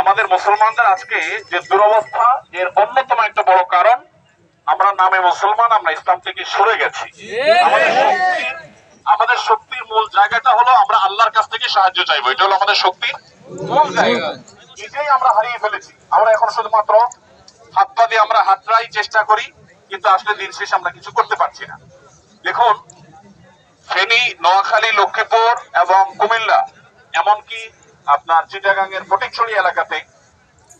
আমাদের মুসলমানদের আজকে যে দুরবস্থা এর অন্যতম একটা বড় কারণ আমরা নামে মুসলমান আমরা ইসলাম থেকে সরে গেছি। আমাদের শক্তির মূল জায়গাটা হলো আমরা আল্লাহর কাছ থেকে সাহায্য চাইব। এটা হলো আমাদের শক্তির মূল জায়গা। এটাই আমরা হারিয়ে ফেলেছি। আমরা এখন শুধুমাত্র হাত পা দিয়ে আমরা হাতরাই চেষ্টা করি কিন্তু আসলে দিন শেষ আমরা কিছু করতে পারছি না। দেখুন ফেনী নোয়াখালী লক্ষ্মীপুর এবং কুমিল্লা এমনকি আপনার চিটাগাং এর ফটিকছড়ি এলাকাতে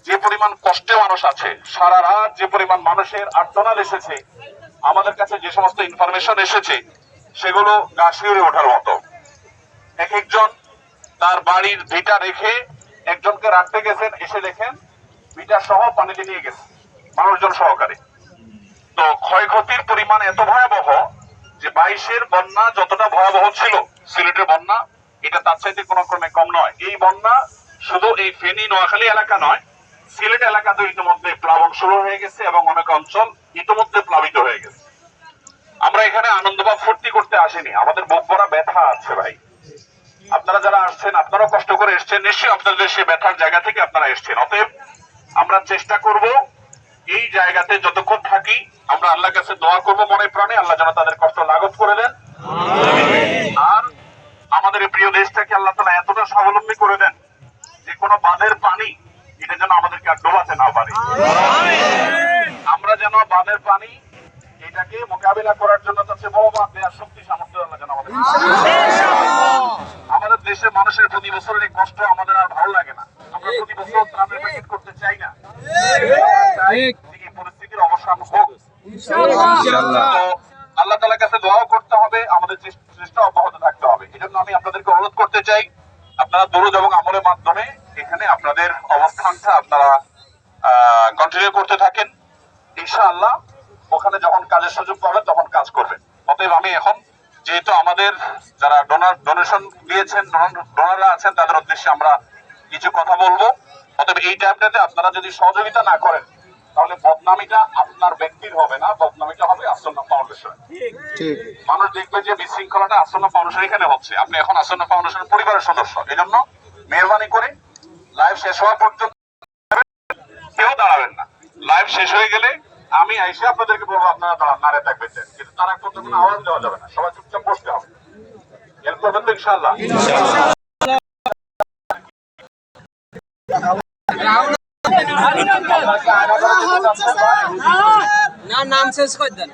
যে পরিমাণ কষ্টে মানুষ আছে, সারা রাত যে পরিমাণ মানুষের আর্তনাদ এসেছে, আমাদের কাছে যে সমস্ত ইনফরমেশন এসেছে, সেগুলো গা শিউরে ওঠার মতো। এক একজন তার বাড়ির ভিটা রেখে একজনকে রাখতে গেছেন, এসে দেখেন ভিটা সহ পানিতে নিয়ে গেছে, মানুষজন সহকারে। তো ক্ষয়ক্ষতির পরিমাণ এত ভয়াবহ যে বাইশের বন্যা যতটা ভয়াবহ ছিল, সিলেটের বন্যা এটা তার চাইতে কোনো ক্রমে কম নয়। এই বন্যা শুধু এই ফেনী নোয়াখালী এলাকা নয়, সিলেট এলাকাতে ইতিমধ্যে প্লাবন শুরু হয়ে গেছে এবং অনেক অঞ্চল ইতিমধ্যে প্লাবিত হয়ে গেছে। আমরা এখানে আনন্দ বা ফুর্তি করতে আসিনি। আমাদের বুক ভরা ব্যথা আছে ভাই। আপনারা যারা আসছেন, আপনারাও কষ্ট করে এসছেন। নিশ্চয়ই আপনাদের সে ব্যথার জায়গা থেকে আপনারা এসছেন। অতএব আমরা চেষ্টা করব এই জায়গাতে যতক্ষণ থাকি, আমরা আল্লাহর কাছে দোয়া করব মনে প্রাণে। আল্লাহ যেন তাদের কষ্ট লাঘব করে দেন আর আমাদের এই প্রিয় দেশটাকে আল্লাহ তালা এতটা স্বাবলম্বী করে দেন যে কোনো বাঁধের পানি এটা যেন আমাদেরকে আর ডোবাতে না পারে। আমরা যেন বাঁধের পানি এটাকে মোকাবিলা করার জন্য চেয়ে বড় বাঁধ দেওয়ার শক্তি সামর্থ্য আল্লাহ যেন আমাদের আমাদের দেশের মানুষের প্রতি বছরের এই কষ্ট আমাদের আর ভালো লাগে না। আমরা প্রতি বছর ত্রাণের প্যাকেট করতে চাই না। এই পরিস্থিতির অবসান হোক। আল্লাহ তালার কাছে দোয়াও করতে হবে আমাদের চেস- চেষ্টা অব্যাহত থাকতে হবে। এই জন্য আমি আপনাদেরকে অনুরোধ করতে চাই, আপনারা দরুদ এবং আমলের মাধ্যমে এখানে আপনাদের অবস্থানটা আপনারা কন্টিনিউ করতে থাকেন। ইনশাআল্লাহ, ওখানে যখন কাজের সুযোগ পাবেন, তখন কাজ করবেন। অতএব আমি এখন, যেহেতু আমাদের যারা ডোনার ডোনেশন দিয়েছেন ডোনাররা আছেন, তাদের উদ্দেশ্যে আমরা কিছু কথা বলব। অতএব এই টাইমটাতে আপনারা যদি সহযোগিতা না করেন তাহলে বদনামিটা আপনার ব্যক্তির হবে না বদনামিটা হবে আসন্ন ফাউন্ডেশন। মানুষ দেখবে যে বিশৃঙ্খলাটা আসন্ন ফাউন্ডেশন এখানে হচ্ছে। আপনি এখন আসন্ন ফাউন্ডেশনের পরিবারের সদস্য এই জন্য মেহরবানি করে লাইভ শেষ হওয়া পর্যন্ত কেউ দাঁড়াবেন না। লাইভ শেষ হয়ে গেলে আমি এসে আপনাদেরকে বলব আপনারা দাঁড়ান নারে থাকবেন কিন্তু তার পর্যন্ত কোনো আওয়াজ দেওয়া যাবে না। সবাই চুপচাপ বসতে হবে। হেল্প করবেন তো ইনশাল্লাহ না নাম শেষ করে দেন